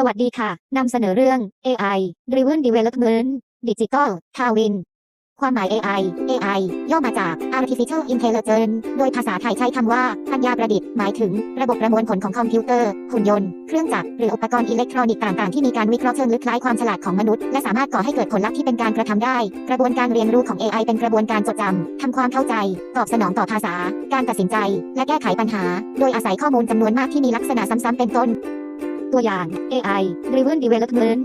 สวัสดีค่ะ นำเสนอเรื่อง AI Driven Development Digital Twin ความหมาย AI AI ย่อมาจาก Artificial Intelligence โดยภาษาไทยใช้คำว่า ปัญญาประดิษฐ์ หมายถึง ระบบประมวลผลของคอมพิวเตอร์ หุ่นยนต์ เครื่องจักร หรืออุปกรณ์อิเล็กทรอนิกส์ต่างๆ ที่มีการวิเคราะห์เชิงลึกคล้ายความฉลาดของมนุษย์ และสามารถก่อให้เกิดผลลัพธ์ที่เป็นการกระทำได้ กระบวนการเรียนรู้ของ AI เป็นกระบวนการจดจำทำความเข้าใจ ตอบสนองต่อภาษา การตัดสินใจ และแก้ไขปัญหา โดยอาศัยข้อมูลจำนวนมากที่มีลักษณะซ้ำๆเป็นต้น ตัวอย่าง AI Driven Development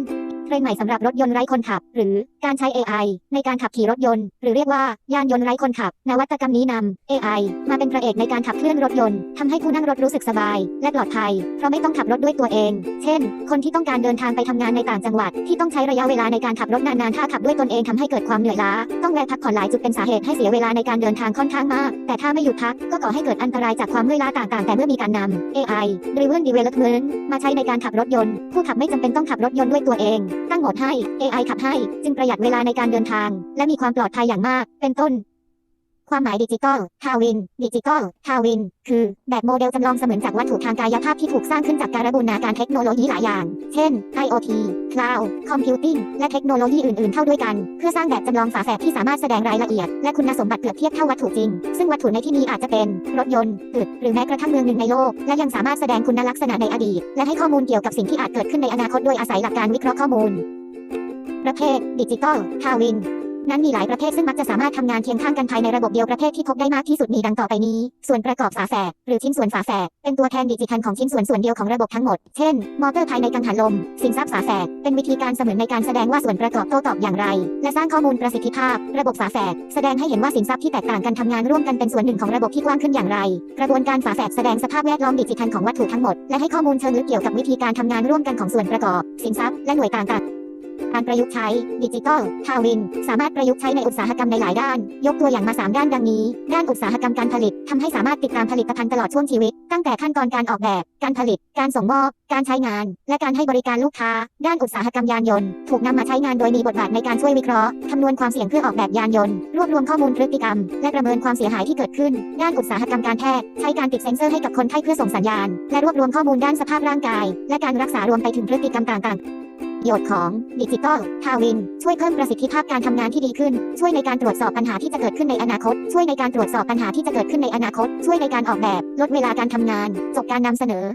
เทรนใหม่สำหรับรถยนต์ไร้คนขับ หรือ การใช้ AI ในการขับขี่รถยนต์ หรือเรียกว่ายานยนต์ไร้คนขับ นวัตกรรมนี้นำ AI มาเป็นพระเอกในการขับเคลื่อนรถยนต์ทำให้ผู้นั่งรถรู้สึกสบาย และปลอดภัย เพราะไม่ต้องขับรถด้วยตัวเอง เช่น คนที่ต้องการเดินทางไปทำงานในต่างจังหวัด ที่ต้องใช้ระยะเวลาในการขับรถนานๆถ้าขับด้วยตนเองทำให้เกิดความเหนื่อยล้า ต้องแวะพักผ่อนหลายจุดเป็นสาเหตุให้เสียเวลาในการเดินทางค่อนข้างมาก แต่ถ้าไม่หยุดพักก็ก่อให้เกิดอันตรายจากความเมื่อยล้าต่างๆ แต่เมื่อมีการนำ AI Driven Development มาใช้ในการขับรถยนต์ ผู้ขับไม่จำเป็นต้องขับรถยนต์ด้วยตัวเอง ตั้งโหมดให้ AI ขับให้จึงประหยัดเวลาในการเดินทาง และมีความปลอดภัยอย่างมาก เป็นต้น ความหมายดิจิตอลทาวิน ดิจิตอลทาวิน คือ แบบโมเดลจำลองเสมือนจากวัตถุทางกายภาพที่ถูกสร้างขึ้นจากการบูรณาการเทคโนโลยีหลายอย่าง เช่น IoT Cloud Computing และเทคโนโลยีอื่นๆ เข้าด้วยกัน เพื่อสร้างแบบจำลองฝาแฝดที่สามารถแสดงรายละเอียด และคุณสมบัติเปรียบเทียบเท่าวัตถุจริง ซึ่งวัตถุในที่นี้อาจจะเป็น รถยนต์ตึกหรือแม้กระทั่งเมืองหนึ่งในโลก และยังสามารถแสดงคุณลักษณะในอดีต และให้ข้อมูลเกี่ยวกับสิ่งที่อาจเกิดขึ้นในอนาคตโดยอาศัยหลักการวิเคราะห์ข้อมูล ประเภทดิจิตอลทาวิน นั้นมีหลายประเภทซึ่งมักจะสามารถทำงานเคียงข้างกันภายในระบบเดียวประเภทที่พบได้มากที่สุดมีดังต่อไปนี้ ส่วนประกอบฝาแฝดหรือชิ้นส่วนฝาแฝดเป็นตัวแทนดิจิทัลของชิ้นส่วนส่วนเดียวของระบบทั้งหมด เช่น มอเตอร์ภายในกังหันลม สินทรัพย์ฝาแฝดเป็นวิธีการเสมือนในการแสดงว่าส่วนประกอบโต้ตอบอย่างไร และสร้างข้อมูลประสิทธิภาพ ระบบฝาแฝดแสดงให้เห็นว่าสินทรัพย์ที่แตกต่างกันทำงานร่วมกันเป็นส่วนหนึ่งของระบบที่กว้างขึ้นอย่างไร กระบวนการฝาแฝดแสดงสภาพแวดล้อมดิจิทัลของวัตถุทั้งหมดและให้ข้อมูลเชิงลึกเกี่ยวกับวิธีการทำงานร่วมกันของส่วนประกอบ สินทรัพย์และหน่วยต่างๆ การประยุกต์ใช้ดิจิตอลทาวิน สามารถประยุกต์ใช้ในอุตสาหกรรมในหลายด้าน ยกตัวอย่างมา 3 ด้านดังนี้ ด้านอุตสาหกรรมการผลิตทำให้สามารถติดตามผลิตภัณฑ์ตลอดช่วงชีวิต ตั้งแต่ขั้นตอนการออกแบบ การผลิต การส่งมอบ การใช้งาน และการให้บริการลูกค้า ด้านอุตสาหกรรมยานยนต์ ถูกนำมาใช้งานโดยมีบทบาทในการช่วยวิเคราะห์คำนวณความเสี่ยงเพื่อออกแบบยานยนต์ รวบรวมข้อมูลพฤติกรรม และประเมินความเสียหายที่เกิดขึ้น ด้านอุตสาหกรรมการแพทย์ใช้การติดเซ็นเซอร์ให้กับคนไข้เพื่อส่งสัญญาณ และรวบรวมข้อมูลด้านสภาพร่างกาย และการรักษารวมไปถึงพฤติกรรมต่างๆ ประโยชน์ของดิจิตอลทาวิน ช่วยเพิ่มประสิทธิภาพการทำงานที่ดีขึ้น ช่วยในการตรวจสอบปัญหาที่จะเกิดขึ้นในอนาคต ช่วยในการตรวจสอบปัญหาที่จะเกิดขึ้นในอนาคต ช่วยในการออกแบบ ลดเวลาการทำงาน จบการนำเสนอ